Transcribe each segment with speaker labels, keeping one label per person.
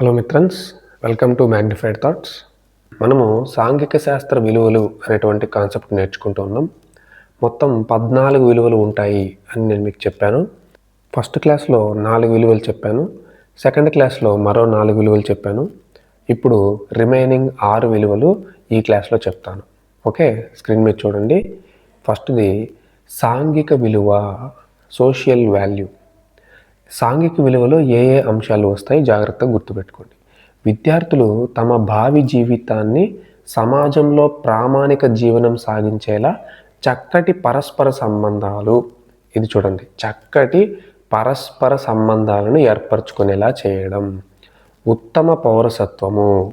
Speaker 1: Hello మిత్రన్స్ welcome to magnified thoughts మనము సాంఘిక శాస్త్ర విలువలు అనేటువంటి కాన్సెప్ట్ నేర్చుకుంటూ ఉన్నాం. మొత్తం పద్నాలుగు విలువలు ఉంటాయి అని నేను మీకు చెప్పాను. ఫస్ట్ క్లాస్లో నాలుగు విలువలు చెప్పాను. సెకండ్ క్లాస్లో మరో నాలుగు విలువలు చెప్పాను. ఇప్పుడు రిమైనింగ్ ఆరు విలువలు ఈ క్లాస్లో చెప్తాను. ఓకే స్క్రీన్ మీద చూడండి. ఫస్ట్ది సాంఘిక విలువ సోషల్ వాల్యూ సాంఘిక విలువలో ఏ ఏ అంశాలు వస్తాయి జాగ్రత్తగా గుర్తుపెట్టుకోండి. విద్యార్థులు తమ భావి జీవితాన్ని సమాజంలో ప్రామాణిక జీవనం సాగించేలా చక్కటి పరస్పర సంబంధాలు ఇది చూడండి చక్కటి పరస్పర సంబంధాలను ఏర్పరచుకునేలా చేయడం. ఉత్తమ పౌరసత్వము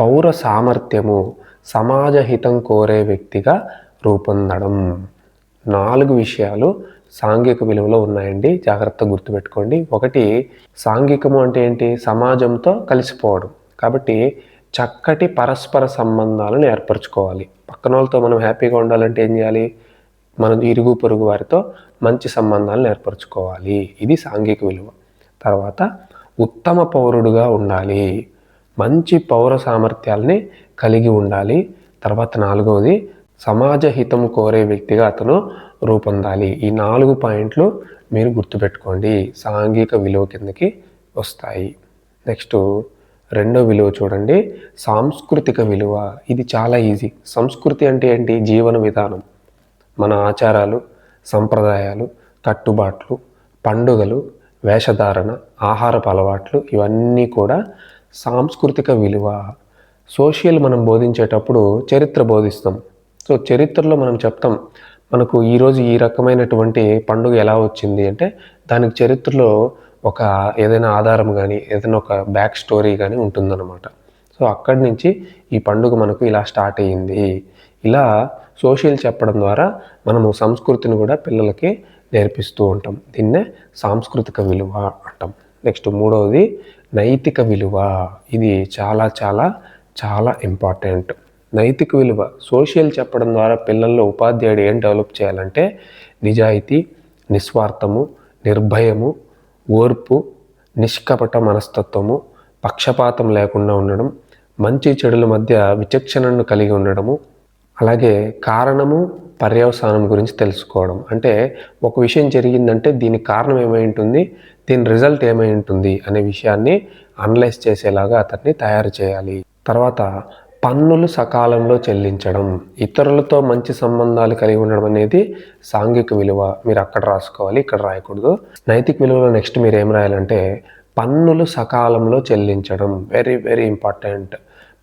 Speaker 1: పౌర సామర్థ్యము సమాజ హితం కోరే వ్యక్తిగా రూపొందడం. నాలుగు విషయాలు సాంఘిక విలువలో ఉన్నాయండి. జాగ్రత్తగా గుర్తుపెట్టుకోండి. ఒకటి సాంఘికము అంటే ఏంటి? సమాజంతో కలిసిపోవడం. కాబట్టి చక్కటి పరస్పర సంబంధాలను ఏర్పరచుకోవాలి. పక్కన వాళ్ళతో మనం హ్యాపీగా ఉండాలంటే ఏం చేయాలి? మనం ఇరుగు పొరుగు వారితో మంచి సంబంధాలను ఏర్పరచుకోవాలి. ఇది సాంఘిక విలువ. తర్వాత ఉత్తమ పౌరుడుగా ఉండాలి. మంచి పౌర సామర్థ్యాలని కలిగి ఉండాలి. తర్వాత నాలుగవది సమాజ హితం కోరే వ్యక్తిగా అతను రూపొందాలి. ఈ నాలుగు పాయింట్లు మీరు గుర్తుపెట్టుకోండి. సాంఘిక విలువ కిందకి వస్తాయి. నెక్స్ట్ రెండో విలువ చూడండి. సాంస్కృతిక విలువ. ఇది చాలా ఈజీ. సంస్కృతి అంటే ఏంటి? జీవన విధానం. మన ఆచారాలు సంప్రదాయాలు కట్టుబాట్లు పండుగలు వేషధారణ ఆహారపు అలవాట్లు ఇవన్నీ కూడా సాంస్కృతిక విలువ. సోషల్ మనం బోధించేటప్పుడు చరిత్ర బోధిస్తాం. సో చరిత్రలో మనం చెప్తాం మనకు ఈరోజు ఈ రకమైనటువంటి పండుగ ఎలా వచ్చింది అంటే దానికి చరిత్రలో ఒక ఏదైనా ఆధారం కానీ ఏదైనా ఒక బ్యాక్ స్టోరీ కానీ ఉంటుందన్నమాట. సో అక్కడి నుంచి ఈ పండుగ మనకు ఇలా స్టార్ట్ అయ్యింది. ఇలా సోషల్ చెప్పడం ద్వారా మనము సంస్కృతిని కూడా పిల్లలకి నేర్పిస్తూ ఉంటాం. దీన్నే సాంస్కృతిక విలువ అంటాం. నెక్స్ట్ మూడవది నైతిక విలువ. ఇది చాలా చాలా చాలా ఇంపార్టెంట్ నైతిక విలువ. సోషల్ చెప్పడం ద్వారా పిల్లల్లో ఉపాధ్యాయుడు ఏం డెవలప్ చేయాలంటే నిజాయితీ నిస్వార్థము నిర్భయము ఓర్పు నిష్కపట మనస్తత్వము పక్షపాతం లేకుండా ఉండడం మంచి చెడుల మధ్య విచక్షణను కలిగి ఉండడము అలాగే కారణము పర్యవసానం గురించి తెలుసుకోవడం. అంటే ఒక విషయం జరిగిందంటే దీనికి కారణం ఏమై ఉంటుంది దీని రిజల్ట్ ఏమై ఉంటుంది అనే విషయాన్ని అనలైజ్ చేసేలాగా అతన్ని తయారు చేయాలి. తర్వాత పన్నులు సకాలంలో చెల్లించడం ఇతరులతో మంచి సంబంధాలు కలిగి ఉండడం అనేది సాంఘిక విలువ. మీరు అక్కడ రాసుకోవాలి ఇక్కడ రాయకూడదు. నైతిక విలువలో నెక్స్ట్ మీరు ఏం రాయాలంటే పన్నులు సకాలంలో చెల్లించడం వెరీ వెరీ ఇంపార్టెంట్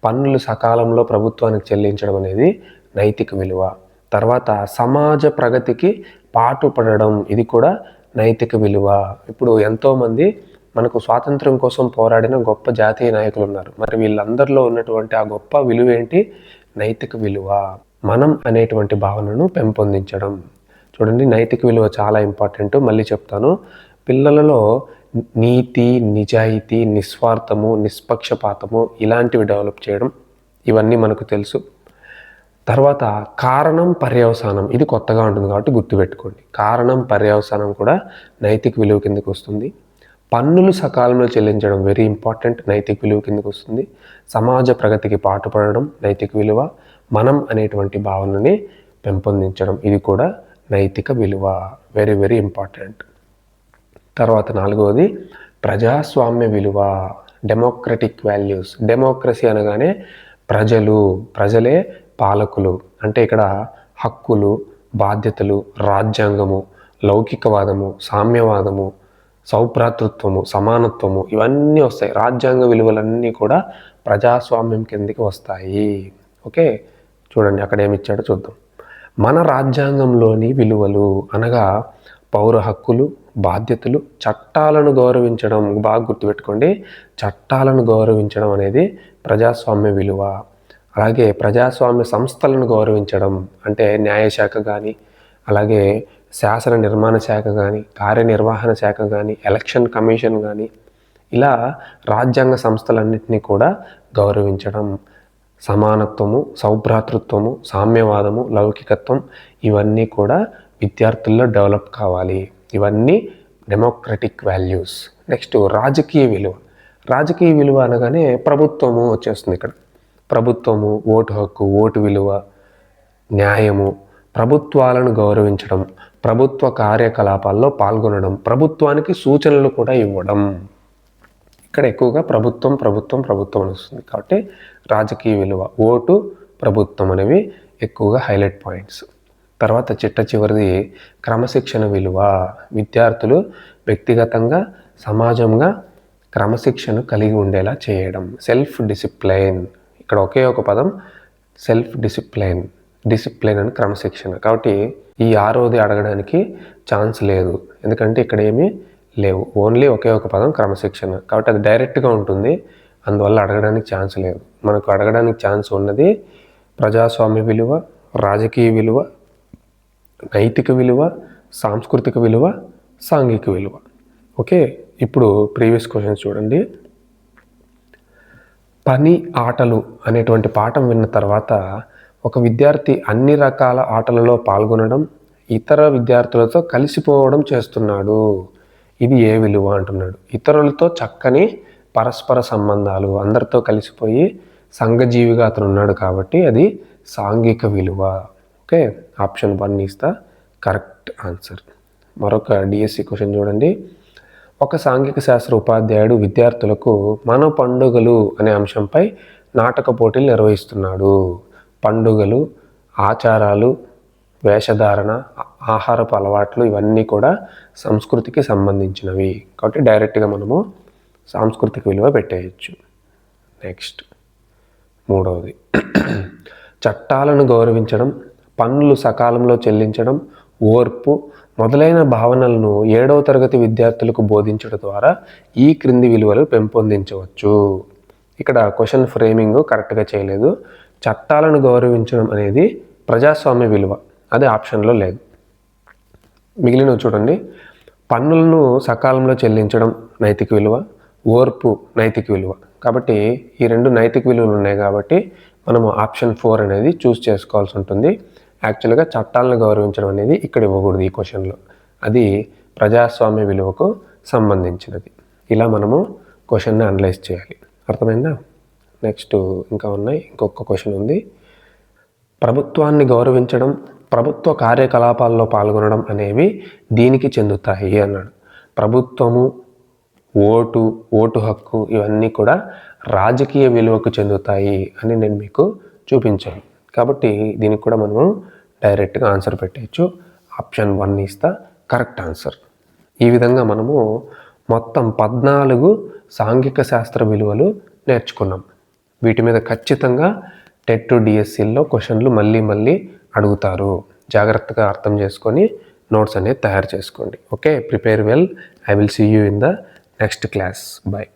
Speaker 1: పన్నులు సకాలంలో ప్రభుత్వానికి చెల్లించడం అనేది నైతిక విలువ. తర్వాత సమాజ ప్రగతికి పాటుపడడం ఇది కూడా నైతిక విలువ. ఇప్పుడు ఎంతోమంది మనకు స్వాతంత్రం కోసం పోరాడిన గొప్ప జాతీయ నాయకులు ఉన్నారు. మరి వీళ్ళందరిలో ఉన్నటువంటి ఆ గొప్ప విలువ ఏంటి నైతిక విలువ. మనం అనేటువంటి భావనను పెంపొందించడం. చూడండి నైతిక విలువ చాలా ఇంపార్టెంట్. మళ్ళీ చెప్తాను. పిల్లలలో నీతి నిజాయితీ నిస్వార్థము నిష్పక్షపాతము ఇలాంటివి డెవలప్ చేయడం ఇవన్నీ మనకు తెలుసు. తర్వాత కారణం పర్యవసానం. ఇది కొత్తగా ఉంటుంది కాబట్టి గుర్తుపెట్టుకోండి. కారణం పర్యవసానం కూడా నైతిక విలువ కిందకు వస్తుంది. పన్నులు సకాలంలో చెల్లించడం వెరీ ఇంపార్టెంట్ నైతిక విలువ కిందకు వస్తుంది. సమాజ ప్రగతికి పాటుపడడం నైతిక విలువ. మనం అనేటువంటి భావనని పెంపొందించడం ఇది కూడా నైతిక విలువ. వెరీ వెరీ ఇంపార్టెంట్ తర్వాత నాలుగవది ప్రజాస్వామ్య విలువ. డెమోక్రటిక్ వాల్యూస్ డెమోక్రసీ అనగానే ప్రజలు ప్రజలే పాలకులు. అంటే ఇక్కడ హక్కులు బాధ్యతలు రాజ్యాంగము లౌకికవాదము సామ్యవాదము సౌభ్రాతృత్వము సమానత్వము ఇవన్నీ వస్తాయి. రాజ్యాంగ విలువలన్నీ కూడా ప్రజాస్వామ్యం కిందకి వస్తాయి. ఓకే? చూడండి అక్కడ ఏమి ఇచ్చాడో చూద్దాం. మన రాజ్యాంగంలోని విలువలు అనగా పౌర హక్కులు బాధ్యతలు చట్టాలను గౌరవించడం బాగా గుర్తుపెట్టుకోండి. చట్టాలను గౌరవించడం అనేది ప్రజాస్వామ్య విలువ. అలాగే ప్రజాస్వామ్య సంస్థలను గౌరవించడం అంటే న్యాయశాఖ కానీ అలాగే శాసన నిర్మాణ శాఖ కానీ కార్యనిర్వహణ శాఖ కానీ ఎలక్షన్ కమిషన్ కానీ ఇలా రాజ్యాంగ సంస్థలన్నింటినీ కూడా గౌరవించడం సమానత్వము సౌభ్రాతృత్వము సామ్యవాదము లౌకికత్వం ఇవన్నీ కూడా విద్యార్థుల్లో డెవలప్ కావాలి. ఇవన్నీ డెమోక్రటిక్ వాల్యూస్. నెక్స్ట్ రాజకీయ విలువ. రాజకీయ విలువ అనగానే ప్రభుత్వము వచ్చేస్తుంది ఇక్కడ. ప్రభుత్వము ఓటు హక్కు ఓటు విలువ న్యాయము ప్రభుత్వాలను గౌరవించడం ప్రభుత్వ కార్యకలాపాల్లో పాల్గొనడం ప్రభుత్వానికి సూచనలు కూడా ఇవ్వడం. ఇక్కడ ఎక్కువగా ప్రభుత్వం ప్రభుత్వం ప్రభుత్వం అని వస్తుంది. కాబట్టి రాజకీయ విలువ ఓటు ప్రభుత్వం అనేవి ఎక్కువగా హైలైట్ పాయింట్స్. తర్వాత చిట్ట చివరిది క్రమశిక్షణ విలువ. విద్యార్థులు వ్యక్తిగతంగా సమాజంగా క్రమశిక్షణ కలిగి ఉండేలా చేయడం. సెల్ఫ్ డిసిప్లైన్ ఇక్కడ ఒకే ఒక పదం సెల్ఫ్ డిసిప్లైన్ డిసిప్లైన్ అని క్రమశిక్షణ. కాబట్టి ఈ ఆరోది అడగడానికి ఛాన్స్ లేదు. ఎందుకంటే ఇక్కడ ఏమీ లేవు. ఓన్లీ ఒకే ఒక పదం క్రమశిక్షణ. కాబట్టి అది డైరెక్ట్గా ఉంటుంది. అందువల్ల అడగడానికి ఛాన్స్ లేదు. మనకు అడగడానికి ఛాన్స్ ఉన్నది ప్రజాస్వామ్య విలువ రాజకీయ విలువ నైతిక విలువ సాంస్కృతిక విలువ సాంఘిక విలువ. ఓకే? ఇప్పుడు ప్రీవియస్ క్వశ్చన్స్ చూడండి. పని ఆటలు అనేటువంటి పాఠం విన్న తర్వాత ఒక విద్యార్థి అన్ని రకాల ఆటలలో పాల్గొనడం ఇతర విద్యార్థులతో కలిసిపోవడం చేస్తున్నాడు. ఇది ఏ విలువ అంటున్నాడు. ఇతరులతో చక్కని పరస్పర సంబంధాలు అందరితో కలిసిపోయి సంఘజీవిగా అతను ఉన్నాడు కాబట్టి అది సాంఘిక విలువ. ఓకే? ఆప్షన్ వన్ ఇస్తా కరెక్ట్ ఆన్సర్ మరొక డిఎస్సి క్వశ్చన్ చూడండి. ఒక సాంఘిక శాస్త్ర ఉపాధ్యాయుడు విద్యార్థులకు మన పండుగలు అనే అంశంపై నాటక పోటీలు నిర్వహిస్తున్నాడు. పండుగలు ఆచారాలు వేషధారణ ఆహారపు అలవాట్లు ఇవన్నీ కూడా సంస్కృతికి సంబంధించినవి. కాబట్టి డైరెక్ట్గా మనము సాంస్కృతిక విలువ పెట్టేయచ్చు. నెక్స్ట్ మూడవది. చట్టాలను గౌరవించడం పన్నులు సకాలంలో చెల్లించడం ఓర్పు మొదలైన భావనలను ఏడవ తరగతి విద్యార్థులకు బోధించడం ద్వారా ఈ క్రింది విలువలు పెంపొందించవచ్చు. ఇక్కడ క్వశ్చన్ ఫ్రేమింగ్ కరెక్ట్గా చేయలేదు. చట్టాలను గౌరవించడం అనేది ప్రజాస్వామ్య విలువ. అది ఆప్షన్లో లేదు. మిగిలినవి చూడండి. పన్నులను సకాలంలో చెల్లించడం నైతిక విలువ ఓర్పు నైతిక విలువ. కాబట్టి ఈ రెండు నైతిక విలువలు ఉన్నాయి కాబట్టి మనము ఆప్షన్ ఫోర్ అనేది చూస్ చేసుకోవాల్సి ఉంటుంది. యాక్చువల్గా చట్టాలను గౌరవించడం అనేది ఇక్కడ ఇవ్వకూడదు ఈ క్వశ్చన్లో అది ప్రజాస్వామ్య విలువకు సంబంధించినది. ఇలా మనము క్వశ్చన్ని అనలైజ్ చేయాలి. అర్థమైందా? నెక్స్ట్ ఇంకా ఉన్నాయి. ఇంకొక క్వశ్చన్ ఉంది. ప్రభుత్వాన్ని గౌరవించడం ప్రభుత్వ కార్యకలాపాల్లో పాల్గొనడం అనేవి దీనికి చెందుతాయి అన్నాడు. ప్రభుత్వము ఓటు ఓటు హక్కు ఇవన్నీ కూడా రాజకీయ విలువకు చెందుతాయి అని నేను మీకు చూపించాను. కాబట్టి దీనికి కూడా మనము డైరెక్ట్గా ఆన్సర్ పెట్టేయచ్చు ఆప్షన్ వన్ ఇస్తా కరెక్ట్ ఆన్సర్. ఈ విధంగా మనము మొత్తం పద్నాలుగు సాంఘిక శాస్త్ర విలువలు నేర్చుకున్నాం. వీటి మీద ఖచ్చితంగా టెట్ డిఎస్సిల్లో క్వశ్చన్లు మళ్ళీ మళ్ళీ అడుగుతారు. జాగ్రత్తగా అర్థం చేసుకొని నోట్స్ అనేది తయారు చేసుకోండి. Okay prepare well I will see you in the next class bye